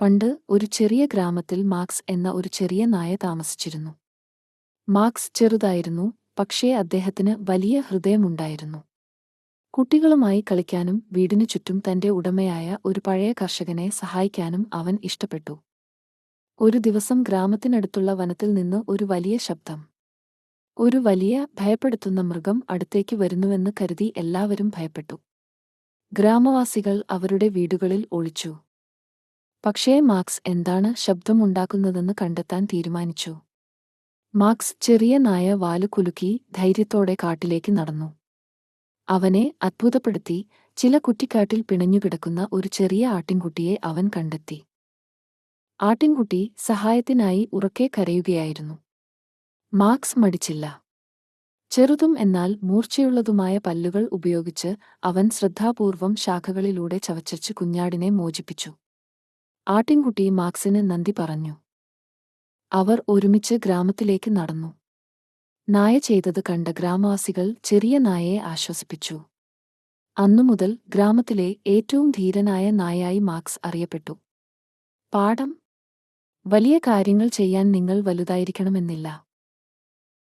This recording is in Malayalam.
പണ്ട് ഒരു ചെറിയ ഗ്രാമത്തിൽ മാർക്സ് എന്ന ഒരു ചെറിയ നായ താമസിച്ചിരുന്നു. മാർക്സ് ചെറുതായിരുന്നു പക്ഷേ അദ്ദേഹത്തിന് വലിയ ഹൃദയമുണ്ടായിരുന്നു. കുട്ടികളുമായി കളിക്കാനും വീടിനു ചുറ്റും തന്റെ ഉടമയായ ഒരു പഴയ കർഷകനെ സഹായിക്കാനും അവൻ ഇഷ്ടപ്പെട്ടു. ഒരു ദിവസം ഗ്രാമത്തിനടുത്തുള്ള വനത്തിൽ നിന്ന് ഒരു വലിയ ശബ്ദം. ഒരു വലിയ ഭയപ്പെടുത്തുന്ന മൃഗം അടുത്തേക്ക് വരുന്നുവെന്ന് കരുതി എല്ലാവരും ഭയപ്പെട്ടു. ഗ്രാമവാസികൾ അവരുടെ വീടുകളിൽ ഒളിച്ചു. പക്ഷേ മാർക്സ് എന്താണ് ശബ്ദമുണ്ടാക്കുന്നതെന്ന് കണ്ടെത്താൻ തീരുമാനിച്ചു. മാർക്സ് ചെറിയ നായ വാലുകുലുക്കി ധൈര്യത്തോടെ കാട്ടിലേക്ക് നടന്നു. അവനെ അത്ഭുതപ്പെടുത്തി ചില കുറ്റിക്കാട്ടിൽ പിണഞ്ഞുകിടക്കുന്ന ഒരു ചെറിയ ആട്ടിൻകുട്ടിയെ അവൻ കണ്ടെത്തി. ആട്ടിൻകുട്ടി സഹായത്തിനായി ഉറക്കെ കരയുകയായിരുന്നു. മാർക്സ് മടിച്ചില്ല. ചെറുതും എന്നാൽ മൂർച്ചയുള്ളതുമായ പല്ലുകൾ ഉപയോഗിച്ച് അവൻ ശ്രദ്ധാപൂർവം ശാഖകളിലൂടെ ചവച്ചച്ച് കുഞ്ഞാടിനെ മോചിപ്പിച്ചു. ആട്ടിൻകുട്ടി മാക്സിന് നന്ദി പറഞ്ഞു. അവർ ഒരുമിച്ച് ഗ്രാമത്തിലേക്ക് നടന്നു. നായ ചെയ്തത് കണ്ട ഗ്രാമവാസികൾ ചെറിയ നായയെ ആശ്വസിപ്പിച്ചു. അന്നുമുതൽ ഗ്രാമത്തിലെ ഏറ്റവും ധീരനായ നായായി മാക്സ് അറിയപ്പെട്ടു. പാഠം? വലിയ കാര്യങ്ങൾ ചെയ്യാൻ നിങ്ങൾ വലുതായിരിക്കണമെന്നില്ല.